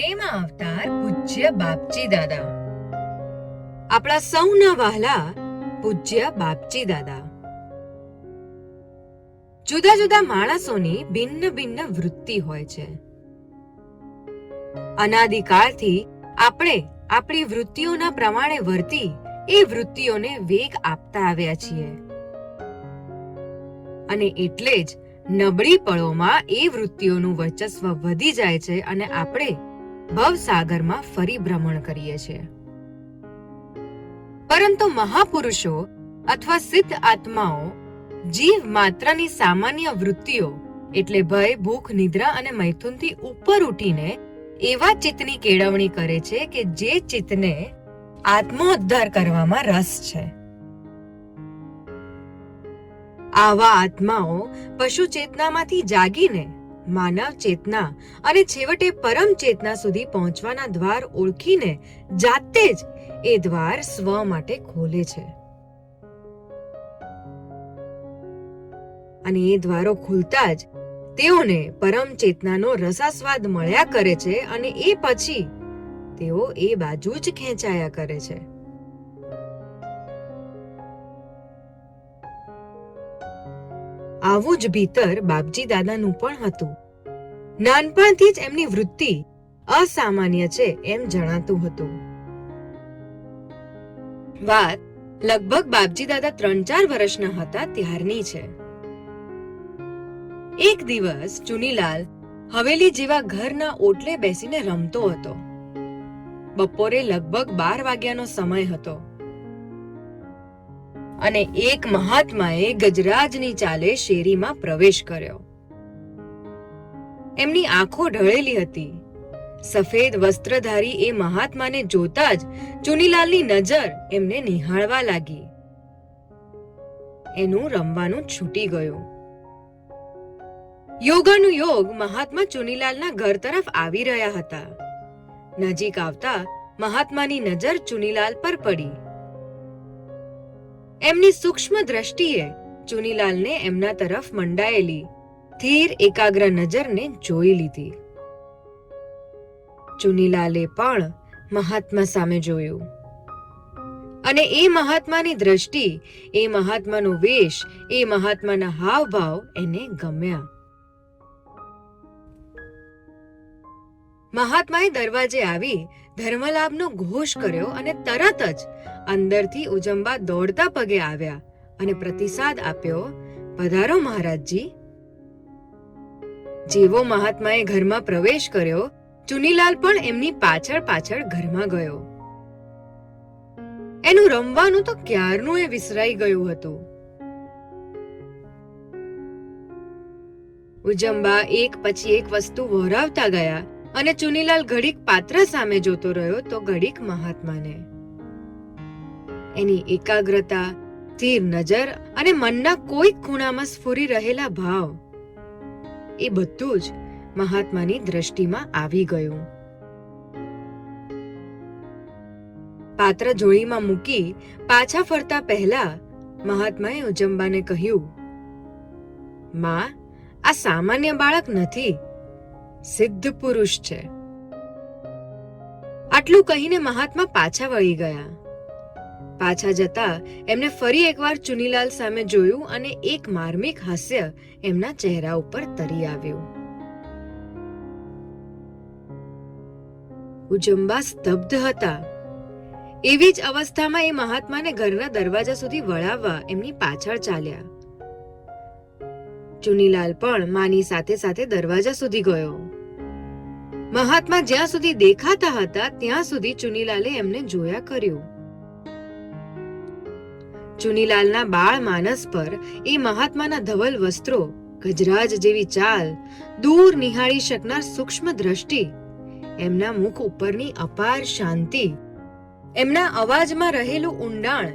પ્રેમ અવતાર પૂજ્ય બાપજી દાદા. આપણા સૌના વહાલા પૂજ્ય બાપજી દાદા. જુદા જુદા માણસોની ભિન્ન ભિન્ન વૃત્તિ હોય છે. અનાદિકાળથી આપણે આપણી વૃત્તિઓના પ્રમાણે વર્તી એ વૃત્તિઓને વેગ આપતા આવ્યા છીએ. અને એટલે જ નબળી પળોમાં એ વૃત્તિઓનું વર્ચસ્વ વધી જાય છે અને આપણે ભવસાગરમાં ફરી ભ્રમણ કરીએ છીએ. પરંતુ મહાપુરુષો અથવા સિદ્ધ આત્માઓ જીવ માત્રની સામાન્ય વૃત્તિઓ, એટલે ભય, ભૂખ, નિદ્રા અને મૈથુનથી ઉપર ઉઠીને એવા ચિત્તની કેળવણી કરે છે કે જે ચિત્તને આત્મોદ્ધાર કરવામાં રસ છે. આવા આત્માઓ પશુ ચેતનામાંથી જાગીને માનવ ચેતના અને છેવટે પરમ ચેતના સુધી પહોંચવાના દ્વાર ઓળખીને જાતે જ એ દ્વાર સ્વ માટે ખોલે છે. અને એ દ્વારો ખુલતા જ તેઓને પરમ ચેતનાનો રસાસ્વાદ મળ્યા કરે છે અને એ પછી તેઓ એ બાજુ જ ખેંચાયા કરે છે. આવું જ ભીતર બાપજી દાદાનું પણ હતું. નાનપણથી જ એમની વૃત્તિ અસામાન્ય છે એમ જણાતું હતું. વાત લગભગ બાપજી દાદા ત્રણ ચાર વર્ષના હતા ત્યારની છે. એક દિવસ ચુનીલાલ હવેલી જેવા ઘરના ઓટલે બેસીને રમતો હતો. બપોરે લગભગ બાર વાગ્યાનો સમય હતો. અને એક મહાત્માએ ગજરાજની ચાલે શેરીમાં પ્રવેશ કર્યો. એમની આંખો ઢળેલી હતી. સફેદ વસ્ત્રધારી એ મહાત્માને જોતા જ ચુનીલાલની નજર એમને નિહાળવા લાગી. એનું રમવાનું છૂટી ગયું. યોગાનું યોગ મહાત્મા ચુનીલાલના ઘર તરફ આવી રહ્યા હતા. નજીક આવતા મહાત્માની નજર ચુનીલાલ પર પડી. એમની સૂક્ષ્મ દ્રષ્ટિએ ચુનીલાલને એમના તરફ મંડાયેલી ધીર એકાગ્ર નજરને જોઈ લીધી. ચુનીલાલે પણ મહાત્મા સામે જોયું. અને એ મહાત્માની દ્રષ્ટિ, એ મહાત્માનો વેશ, એ મહાત્માના હાવભાવ એને ગમ્યા. મહાત્માએ દરવાજે આવી ધર્મલાભનો ઘોષ કર્યો અને તરત જ અંદરથી ઉજંબા દોડતા પગે આવ્યા અને પ્રતિસાદ આપ્યો, પધારો મહારાજજી. જેવો મહાત્માએ ઘરમાં પ્રવેશ કર્યો, ચુનીલાલ પણ એમની પાછળ પાછળ ઘરમાં ગયો. એનું રમવાનું તો ક્યારનું એ વિસરાઈ ગયું હતું. ઉજંબા એક પછી એક વસ્તુ વહોરાવતા ગયા અને ચુનીલાલ ઘડીક પાત્ર સામે જોતો રહ્યો તો ઘડીક મહાત્માને. એની એકાગ્રતા, સ્થિર નજર અને મનના કોઈક ખૂણામાં સ્ફુરી રહેલા ભાવ, એ બધું જ મહાત્માની દ્રષ્ટિમાં આવી ગયું. પાત્ર જોડીમાં મૂકી પાછા ફરતા પહેલા મહાત્માએ ઉજંબાને કહ્યું, માં, આ સામાન્ય બાળક નથી. સિદ્ધ પુરુષ છે. આટલું કહીને મહાત્મા પાછા વળી ગયા. પાછા જતા એમને ફરી એકવાર ચુનીલાલ સામે જોયું અને એક માર્મિક હાસ્ય એમના ચહેરા ઉપર તરી આવ્યું. ઉજંબા સ્તબ્ધ હતા. એવી જ અવસ્થામાં એ મહાત્માને ઘરના દરવાજા સુધી વળાવવા એમની પાછળ ચાલ્યા. ચુનીલાલ પણ માની સાથે સાથે દરવાજા સુધી ગયો. મહાત્મા જ્યાં સુધી દેખાતા હતા, ત્યાં સુધી ચુનીલાલે એમને જોયા કર્યું. ચુનીલાલના બાળ માનસ પર એ મહાત્માના ધવલ વસ્ત્રો, ગજરાજ જેવી ચાલ, દૂર નિહાળી શકનાર સૂક્ષ્મ દ્રષ્ટિ, એમના મુખ ઉપરની અપાર શાંતિ, એમના અવાજમાં રહેલું ઊંડાણ,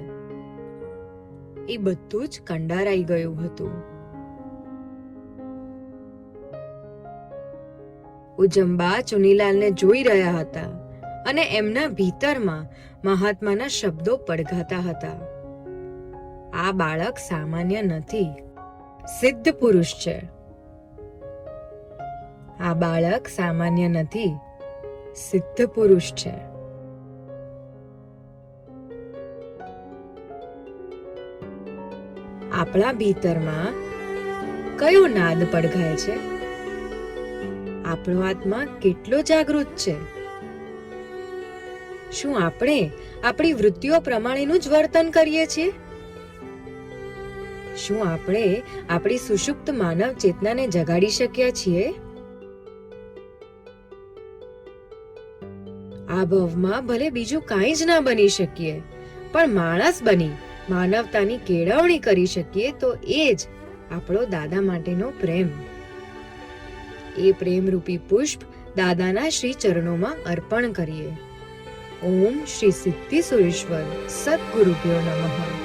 એ બધું જ કંડારાઈ ગયું હતું. ઉજંબા ચુનીલાલને જોઈ રહ્યા હતા અને એમના ભીતરમાં મહાત્માના શબ્દો પડઘાતા હતા. આ બાળક સામાન્ય નથી, સિદ્ધ પુરુષ છે. આ બાળક સામાન્ય નથી, સિદ્ધ પુરુષ છે. આપણા ભીતરમાં કયો નાદ પડઘાય છે? આપણો આત્મા કેટલો જાગૃત છે? શું આપણે આપણી વૃત્તિઓ પ્રમાણેનું જ વર્તન કરીએ છીએ? શું આપણે આપણી સુષુપ્ત માનવ ચેતનાને જગાડી શક્યા છીએ? આ ભવમાં ભલે બીજું કાંઈ જ ના બની શકીએ, પણ માણસ બની, માનવતાની કેળવણી કરી શકીએ તો એ જ આપણો દાદા માટેનો પ્રેમ. એ પ્રેમરૂપી પુષ્પ દાદાના શ્રી ચરણોમાં અર્પણ કરીએ. ઓમ શ્રી સિદ્ધિ સુરેશ્વર સદગુરુભ્યો નમઃ.